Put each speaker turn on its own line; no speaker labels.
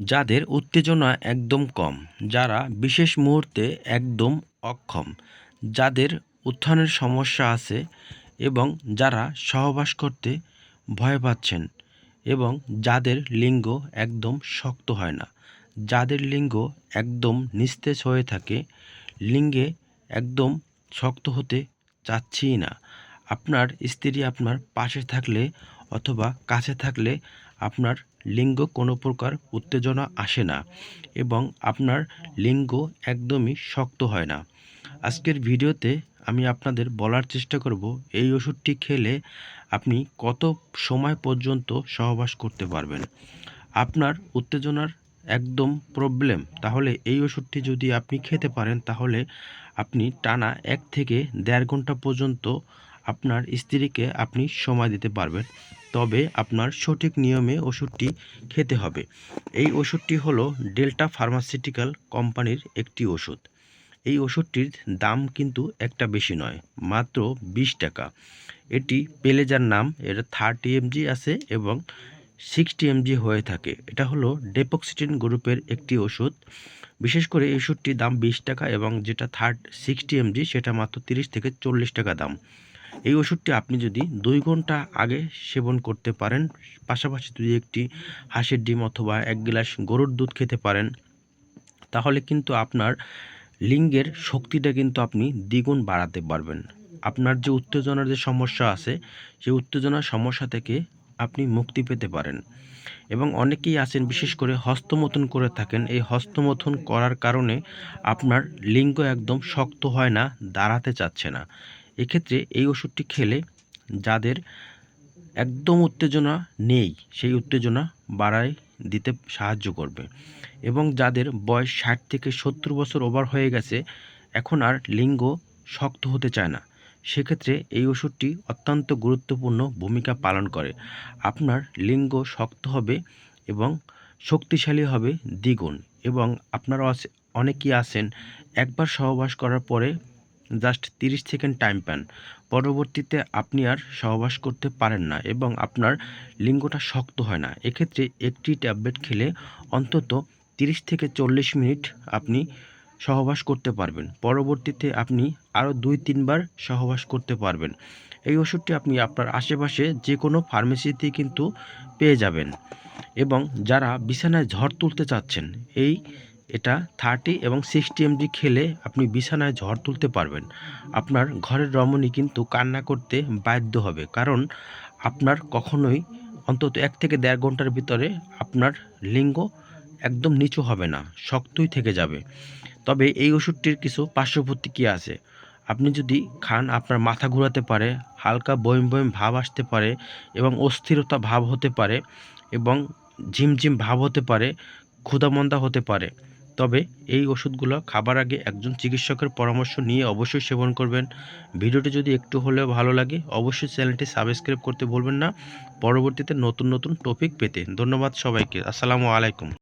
যাদের উত্তেজনা একদম কম, যারা বিশেষ মুহূর্তে একদম অক্ষম, যাদের উত্থানের সমস্যা আছে এবং যারা সহবাস করতে ভয় পাচ্ছেন এবং যাদের লিঙ্গ একদম শক্ত হয় না, যাদের লিঙ্গ একদম নিস্তেজ হয়ে থাকে, লিঙ্গে একদম শক্ত হতে চাচ্ছিই না। আপনার স্ত্রী আপনার পাশে থাকলে অথবা কাছে থাকলে আপনার লিঙ্গ কোনো প্রকার উত্তেজনা আসে না এবং আপনার লিঙ্গ একদমই শক্ত হয় না। আজকের ভিডিওতে আমি আপনাদের বলার চেষ্টা করব এই ওষুধটি খেলে আপনি কত সময় পর্যন্ত সহবাস করতে পারবেন। আপনার উত্তেজনার একদম প্রবলেম তাহলে এই ওষুধটি যদি আপনি খেতে পারেন, তাহলে আপনি টানা এক থেকে দেড় ঘণ্টা পর্যন্ত আপনার স্ত্রীকে আপনি সময় দিতে পারবেন, তবে আপনার সঠিক নিয়মে ওষুধটি খেতে হবে। এই ওষুধটি হলো ডেল্টা ফার্মাসিউটিক্যাল কোম্পানির একটি ওষুধ। এই ওষুধটির দাম কিন্তু একটা বেশি নয়, মাত্র বিশ টাকা। এটি পেলেজার নাম, এর থার্টি এমজি আছে এবং সিক্সটি এমজি হয়ে থাকে। এটা হলো ডেপক্সিটিন গ্রুপের একটি ওষুধ। বিশেষ করে এই ওষুধটির দাম বিশ টাকা এবং যেটা থার্ড সিক্সটি এমজি, সেটা মাত্র তিরিশ থেকে চল্লিশ টাকা দাম। এই ওষুধটি আপনি যদি দুই ঘণ্টা আগে সেবন করতে পারেন, পাশাপাশি যদি একটি হাঁসের ডিম অথবা এক গ্লাস গরুর দুধ খেতে পারেন, তাহলে কিন্তু আপনার লিঙ্গের শক্তিটা কিন্তু আপনি দ্বিগুণ বাড়াতে পারবেন। আপনার যে উত্তেজনার যে সমস্যা আছে, সেই উত্তেজনার সমস্যা থেকে আপনি মুক্তি পেতে পারেন। এবং অনেকেই আছেন, বিশেষ করে হস্তমথন করে থাকেন। এই হস্তমথন করার কারণে আপনার লিঙ্গ একদম শক্ত হয় না, দাঁড়াতে চাচ্ছে না। এক্ষেত্রে এই ওষুধটি খেলে যাদের একদম উত্তেজনা নেই, সেই উত্তেজনা বাড়ায় দিতে সাহায্য করবে। এবং যাদের বয়স ষাট থেকে সত্তর বছর ওভার হয়ে গেছে, এখন আর লিঙ্গ শক্ত হতে চায় না। সেক্ষেত্রে এই ওষুধটি অত্যন্ত গুরুত্বপূর্ণ ভূমিকা পালন করে। আপনার লিঙ্গ শক্ত হবে এবং শক্তিশালী হবে দ্বিগুণ। এবং আপনারা অনেকেই আছেন, একবার সহবাস করার পরে জাস্ট তিরিশ সেকেন্ড টাইম পান পরবর্তীতে আপনি আর সহবাস করতে পারেন না এবং আপনার লিঙ্গটা শক্ত হয় না। এক্ষেত্রে একটি ট্যাবলেট খেলে অন্তত তিরিশ থেকে চল্লিশ মিনিট আপনি সহবাস করতে পারবেন। পরবর্তীতে আপনি আরও দুই, তিনবার সহবাস করতে পারবেন। এই ওষুধটি আপনি আপনার আশেপাশে যে কোনো ফার্মেসিতে কিন্তু পেয়ে যাবেন এবং যারা বিছানায় ঝড় তুলতে চাচ্ছেন, এই এটা থার্টি এবং সিক্সটি এমজি খেলে আপনি বিছানায় ঝড় তুলতে পারবেন। আপনার ঘরের রমণী কিন্তু কান্না করতে বাধ্য হবে, কারণ আপনার কখনোই অন্তত এক থেকে দেড় ঘণ্টার ভিতরে আপনার লিঙ্গ একদম নিচু হবে না, শক্তই থেকে যাবে। তবে এই ওষুধটির কিছু পার্শ্ব আছে। আপনি যদি খান, আপনার মাথা ঘোরাতে পারে, হালকা বয়ম বয়ম ভাব আসতে পারে এবং অস্থিরতা ভাব হতে পারে এবং ঝিমঝিম ভাব হতে পারে, ক্ষুধামন্দা হতে পারে। তবে এই ওষুধগুলো খাবার আগে একজন চিকিৎসকের পরামর্শ নিয়ে অবশ্যই সেবন করবেন। ভিডিওটি যদি একটু হলেও ভালো লাগে, অবশ্যই চ্যানেলটি সাবস্ক্রাইব করতে ভুলবেন না। পরবর্তীতে নতুন নতুন টপিক পেতে ধন্যবাদ সবাইকে। আসসালামু আলাইকুম।